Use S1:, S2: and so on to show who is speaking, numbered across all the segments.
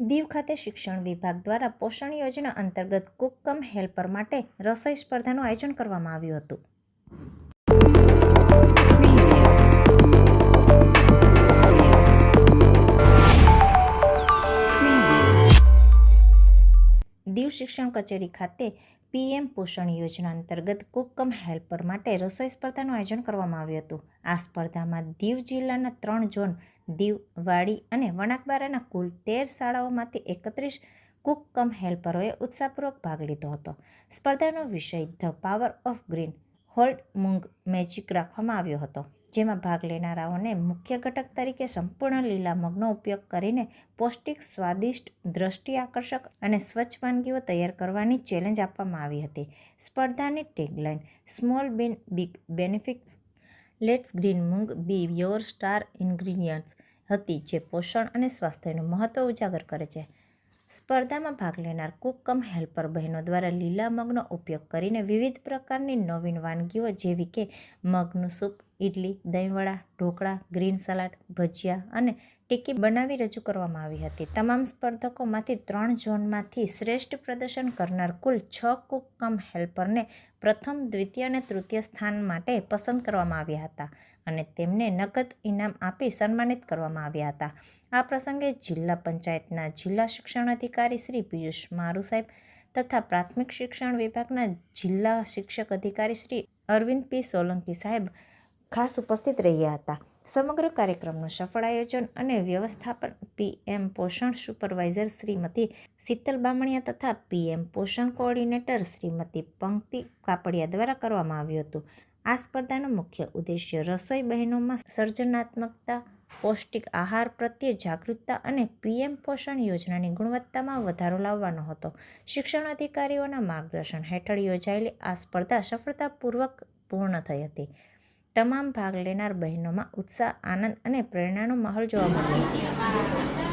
S1: દીવ ખાતે શિક્ષણ વિભાગ દ્વારા પોષણ યોજના અંતર્ગત કુક કમ હેલ્પર માટે રસોઈ સ્પર્ધાનું આયોજન કરવામાં આવ્યું હતું. દીવ શિક્ષણ કચેરી ખાતે પીએમ પોષણ યોજના અંતર્ગત કુકમ હેલ્પર માટે રસોઈ સ્પર્ધાનું આયોજન કરવામાં આવ્યું હતું. આ સ્પર્ધામાં દીવ જિલ્લાના ત્રણ ઝોન દીવ વાડી અને વણાકબારાના કુલ તેર શાળાઓમાંથી એકત્રીસ કુક કમ હેલ્પરોએ ઉત્સાહપૂર્વક ભાગ લીધો હતો. સ્પર્ધાનો વિષય the power of green whole moong magic રાખવામાં આવ્યો હતો. જેમાં ભાગ લેનારાઓને મુખ્ય ઘટક તરીકે સંપૂર્ણ લીલા મગનો ઉપયોગ કરીને પૌષ્ટિક, સ્વાદિષ્ટ, દ્રષ્ટિ આકર્ષક અને સ્વચ્છ વાનગીઓ તૈયાર કરવાની ચેલેન્જ આપવામાં આવી હતી. સ્પર્ધાની tagline, small bean, big benefits, let's green moong, be your star ingredients હતી જે પોષણ અને સ્વાસ્થ્યનું મહત્ત્વ ઉજાગર કરે છે. સ્પર્ધામાં ભાગ લેનાર કુક કમ હેલ્પર બહેનો દ્વારા લીલા મગનો ઉપયોગ કરીને વિવિધ પ્રકારની નવીન વાનગીઓ જેવી કે મગનું સૂપ ઇડલી દહીંવડા, ઢોકળા, ગ્રીન સલાડ, ભજીયા અને ટિક્કી બનાવી રજૂ કરવામાં આવી હતી. તમામ સ્પર્ધકોમાંથી ત્રણ ઝોનમાંથી શ્રેષ્ઠ પ્રદર્શન કરનાર કુલ છ કુક કમ હેલ્પરને પ્રથમ, દ્વિતીય અને તૃતીય સ્થાન માટે પસંદ કરવામાં આવ્યા હતા અને તેમને નગદ ઇનામ આપી સન્માનિત કરવામાં આવ્યા હતા. આ પ્રસંગે જિલ્લા પંચાયતના જિલ્લા શિક્ષણ અધિકારી શ્રી પિયુષ મારુ સાહેબ તથા પ્રાથમિક શિક્ષણ વિભાગના જિલ્લા શિક્ષક અધિકારી શ્રી અરવિંદ પી સોલંકી સાહેબ ખાસ ઉપસ્થિત રહ્યા હતા. સમગ્ર કાર્યક્રમનું સફળ આયોજન અને વ્યવસ્થાપન પીએમ પોષણ સુપરવાઇઝર શ્રીમતી શીતલ બામણિયા તથા પીએમ પોષણ કોઓર્ડિનેટર શ્રીમતી પંક્તિ કાપડિયા દ્વારા કરવામાં આવ્યું હતું. આ સ્પર્ધાનો મુખ્ય ઉદ્દેશ્ય રસોઈ બહેનોમાં સર્જનાત્મકતા, પૌષ્ટિક આહાર પ્રત્યે જાગૃતતા અને પીએમ પોષણ યોજનાની ગુણવત્તામાં વધારો લાવવાનો હતો. શિક્ષણ અધિકારીઓના માર્ગદર્શન હેઠળ યોજાયેલી આ સ્પર્ધા સફળતાપૂર્વક પૂર્ણ થઈ હતી. તમામ ભાગ લેનાર બહેનોમાં ઉત્સાહ આનંદ અને પ્રેરણાનો માહોલ જોવા મળ્યો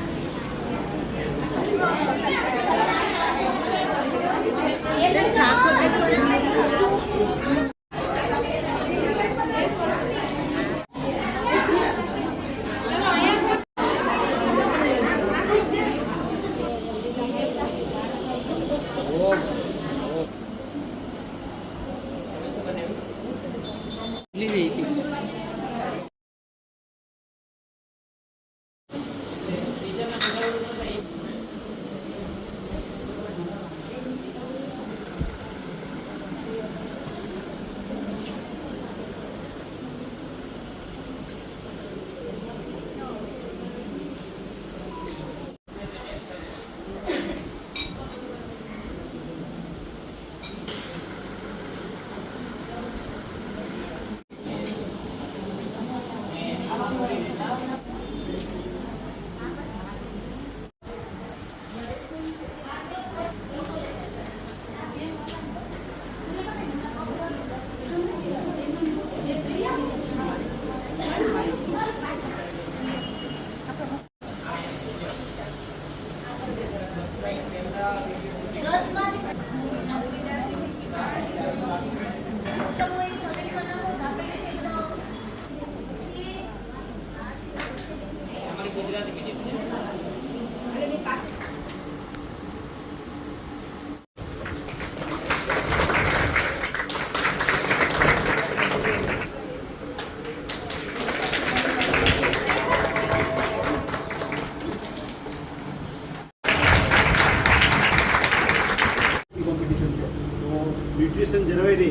S2: કોમ્પિટિશન છે તો ન્યુટ્રિશન જળવાઈ રહે,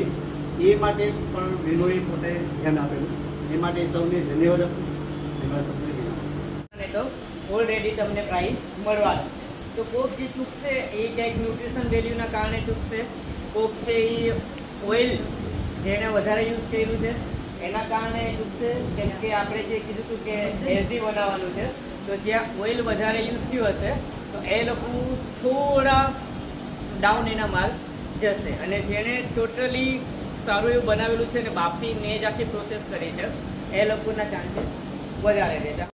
S2: એ માટે પણ બહેનોએ પોતે ધ્યાન આપેલું. એ માટે સૌને ધન્યવાદ આપું
S3: તો ઓલરેડી તમને પ્રાઇઝ મળવાનો તો કોક જે ચૂકશે, એ ક્યાંક ન્યુટ્રિશન વેલ્યુના કારણે ચૂકશે. કોક છે એ ઓઇલ જેને વધારે યુઝ કર્યું છે, એના કારણે ચૂકશે. કેમ કે આપણે જે કીધું હતું કે હેલ્ધી બનાવવાનું છે, તો જ્યાં ઓઇલ વધારે યુઝ થયું હશે, તો એ લોકો થોડા ડાઉન એના માલ જશે. અને જેણે ટોટલી સારું એવું બનાવેલું છે અને બાફીને જ આખી પ્રોસેસ કરી છે, એ લોકોના ચાન્સીસ વધારે રહેશે